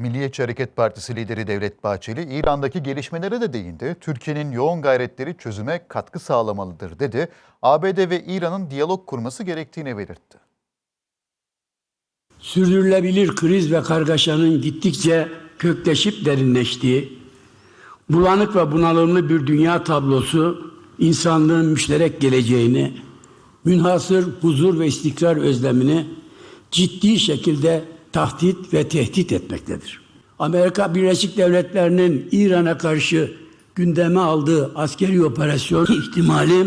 Milliyetçi Hareket Partisi lideri Devlet Bahçeli, İran'daki gelişmelere de değindi. Türkiye'nin yoğun gayretleri çözüme katkı sağlamalıdır dedi. ABD ve İran'ın diyalog kurması gerektiğini belirtti. sürdürülebilir kriz ve kargaşanın gittikçe kökleşip derinleştiği, bulanık ve bunalımlı bir dünya tablosu insanlığın müşterek geleceğini, münhasır huzur ve istikrar özlemini ciddi şekilde tahdit ve tehdit etmektedir. Amerika Birleşik Devletleri'nin İran'a karşı gündeme aldığı askeri operasyon ihtimali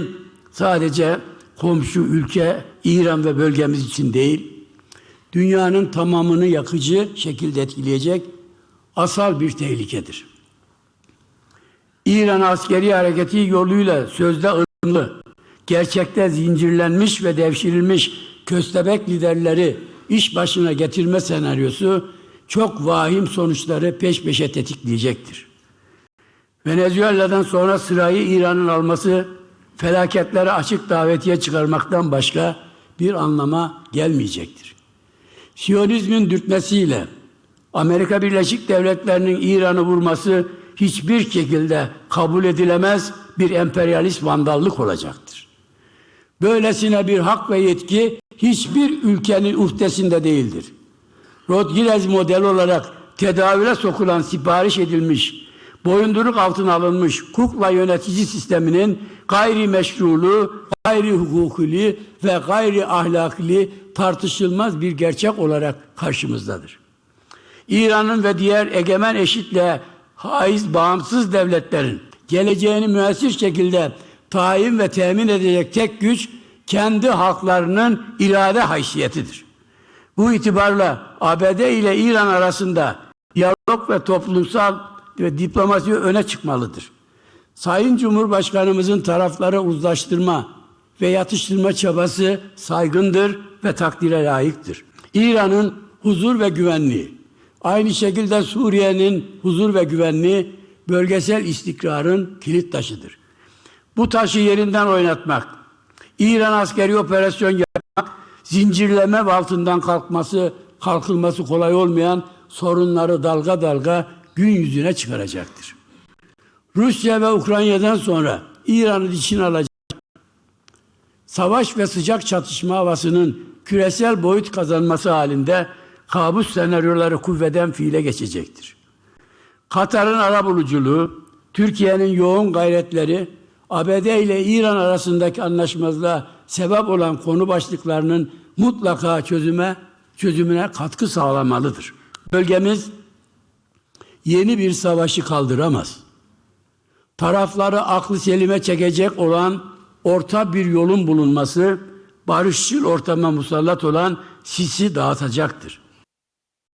sadece komşu ülke İran ve bölgemiz için değil, dünyanın tamamını yakıcı şekilde etkileyecek asal bir tehlikedir. İran askeri hareketi yoluyla sözde ılımlı, gerçekte zincirlenmiş ve devşirilmiş köstebek liderleri iş başına getirme senaryosu çok vahim sonuçları peş peşe tetikleyecektir. Venezuela'dan sonra sırayı İran'ın alması felaketlere açık davetiye çıkarmaktan başka bir anlama gelmeyecektir. Siyonizmin dürtmesiyle Amerika Birleşik Devletleri'nin İran'ı vurması hiçbir şekilde kabul edilemez bir emperyalist vandallık olacaktır. Böylesine bir hak ve yetki hiçbir ülkenin uhdesinde değildir. Rodriguez model olarak tedavüle sokulan sipariş edilmiş, boyunduruk altına alınmış kukla yönetici sisteminin gayri meşruluğu, gayri hukukuli ve gayri ahlakli tartışılmaz bir gerçek olarak karşımızdadır. İran'ın ve diğer egemen eşitle haiz bağımsız devletlerin geleceğini müessir şekilde tayin ve temin edecek tek güç kendi halklarının irade haysiyetidir. Bu itibarla ABD ile İran arasında diyalog ve toplumsal ve diplomasi öne çıkmalıdır. Sayın Cumhurbaşkanımızın tarafları uzlaştırma ve yatıştırma çabası saygındır ve takdire layıktır. İran'ın huzur ve güvenliği, aynı şekilde Suriye'nin huzur ve güvenliği bölgesel istikrarın kilit taşıdır. Bu taşı yerinden oynatmak, İran askeri operasyon yapmak, zincirleme altından kalkması, kalkılması kolay olmayan sorunları dalga dalga gün yüzüne çıkaracaktır. Rusya ve Ukrayna'dan sonra İran'ı içine alacak savaş ve sıcak çatışma havasının küresel boyut kazanması halinde kabus senaryoları kuvveden fiile geçecektir. Katar'ın arabuluculuğu, Türkiye'nin yoğun gayretleri, ABD ile İran arasındaki anlaşmazlığa sebep olan konu başlıklarının mutlaka çözüme çözümüne katkı sağlamalıdır. Bölgemiz yeni bir savaşı kaldıramaz. Tarafları aklı selime çekecek olan orta bir yolun bulunması barışçıl ortama musallat olan sisi dağıtacaktır.